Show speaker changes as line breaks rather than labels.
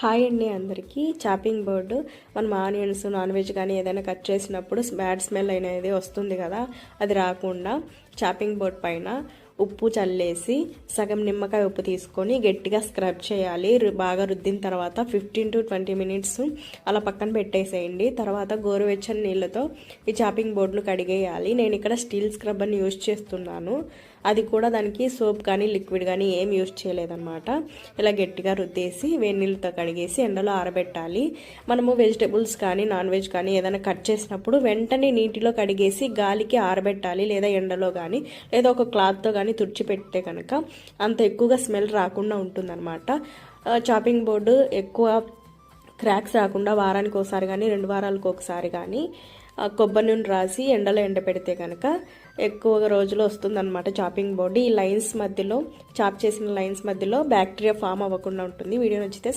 Hi అండి అందరికీ. Chopping board మనం ఆనియన్స్ నాన్ వెజ్ కానీ ఏదైనా కట్ చేసినప్పుడు బ్యాడ్ స్మెల్ అనేది వస్తుంది కదా అది రాకుండా చాపింగ్ బోర్డ్ పైన ఉప్పు చల్లేసి సగం నిమ్మకాయ ఉప్పు తీసుకొని గట్టిగా స్క్రబ్ చేయాలి. బాగా రుద్దిన తర్వాత ఫిఫ్టీన్ టు ట్వంటీ మినిట్స్ అలా పక్కన పెట్టేసేయండి. తర్వాత గోరువెచ్చని నీళ్ళతో ఈ చాపింగ్ బోర్డును కడిగేయాలి. నేను ఇక్కడ స్టీల్ స్క్రబ్ని యూజ్ చేస్తున్నాను. అది కూడా దానికి సోప్ కానీ లిక్విడ్ కానీ ఏం యూజ్ చేయలేదన్నమాట. ఇలా గట్టిగా రుద్దేసి వేడి నీళ్ళతో కడిగేసి ఎండలో ఆరబెట్టాలి. మనము వెజిటేబుల్స్ కానీ నాన్ వెజ్ కానీ ఏదైనా కట్ చేసినప్పుడు వెంటనే నీటిలో కడిగేసి గాలికి ఆరబెట్టాలి. లేదా ఎండలో కానీ లేదా ఒక క్లాత్తో కానీ తుడిచిపెడితే కనుక అంత ఎక్కువగా స్మెల్ రాకుండా ఉంటుందన్నమాట. చాపింగ్ బోర్డు ఎక్కువ క్రాక్స్ రాకుండా వారానికి ఒకసారి కానీ రెండు వారాలకు ఒకసారి కానీ కొబ్బరి నూనె రాసి ఎండలో ఎండపెడితే కనుక ఎక్కువగా రోజులు వస్తుందన్నమాట చాపింగ్ బోర్డు ఈ లైన్స్ మధ్యలో చాప్ చేసిన లైన్స్ మధ్యలో బ్యాక్టీరియా ఫామ్ అవ్వకుండా ఉంటుంది. వీడియో నచ్చితే